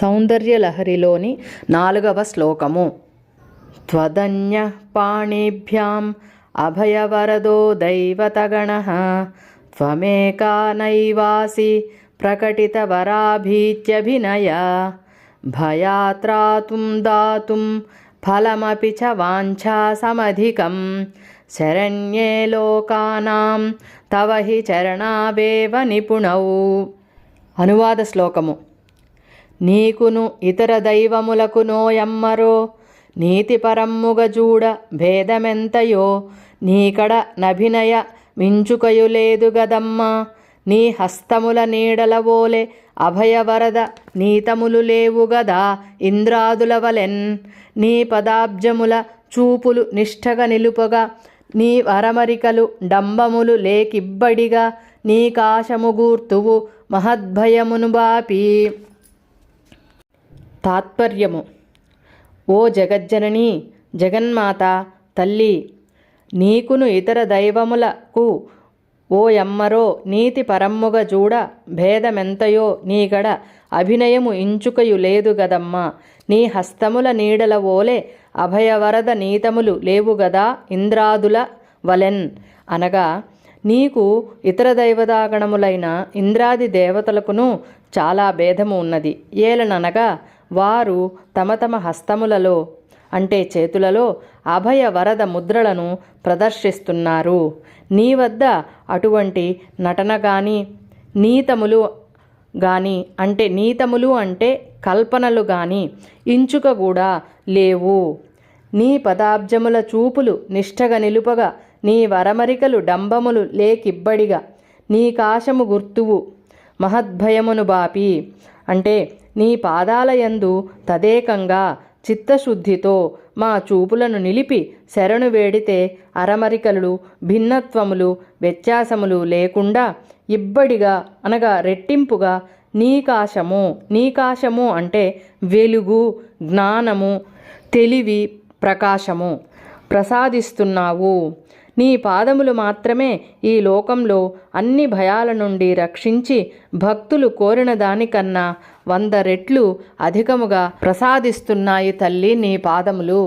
సౌందర్యలహరిలోని నాలుగవ శ్లోకము. త్వదన్య పాణిభ్యాం అభయవరదో దైవతగణ త్వమేకా నైవాసి ప్రకటితవరాభీత్యభినయ భయాత్రాతుం దాతుం ఫలమపి చ వాంఛాసమధికం శరణ్యే లోకానాం తవ హి చరణావేవ నిపుణౌ. అనువాద శ్లోకము. నీకును ఇతర దైవములకు నోయమ్మరో. నీతిపరమ్ముగ జూడ భేదమెంతయో. నీకడ నభినయ మించుకయు లేదు నీ హస్తముల నీడలవోలే అభయవరద నీతములు లేవు గదా ఇంద్రాదుల వలెన్. నీ పదాబ్జముల చూపులు నిష్ఠగా నిలుపగా. నీ వరమరికలు డంబములు లేకిబ్బడిగా. నీ కాశము గూర్తువు మహద్భయమును బాపీ. తాత్పర్యము. ఓ జగజ్జనని జగన్మాత తల్లి నీకును ఇతర దైవములకు ఓ ఎమ్మరో నీతి పరమ్ముగ చూడ భేదమెంతయో నీగడ అభినయము ఇంచుకయు లేదు గదమ్మా. నీ హస్తముల నీడల ఓలే అభయవరద నీతములు లేవు గదా ఇంద్రాదుల వలెన్. అనగా నీకు ఇతర దైవదాగణములైన ఇంద్రాది దేవతలకును చాలా భేదము ఉన్నది. ఏలననగా వారు తమ తమ హస్తములలో అంటే చేతులలో అభయ వరద ముద్రలను ప్రదర్శిస్తున్నారు. నీ వద్ద అటువంటి నటన గాని నీతములు గాని అంటే నీతములు అంటే కల్పనలు గాని ఇంచుక కూడా లేవు. నీ పదాబ్జముల చూపులు నిష్ఠగా నిలుపగా నీ వరమరికలు డంబములు లేకిబ్బడిగా నీ కాశము గుర్తువు. మహద్భయమును బాపి. అంటే నీ పాదాలయందు తదేకంగా చిత్తశుద్ధితో మా చూపులను నిలిపి శరణు వేడితే అరమరికలు భిన్నత్వములు వ్యత్యాసములు లేకుండా ఇబ్బడిగా అనగా రెట్టింపుగా నీకాశము నీకాశము అంటే వెలుగు జ్ఞానము తెలివి ప్రకాశము ప్రసాదిస్తున్నావు. నీ పాదములు మాత్రమే ఈ లోకంలో అన్ని భయాల నుండి రక్షించి భక్తులు కోరిన దానికన్నా వంద రెట్లు అధికముగా ప్రసాదిస్తున్నాయి తల్లి నీ పాదములు.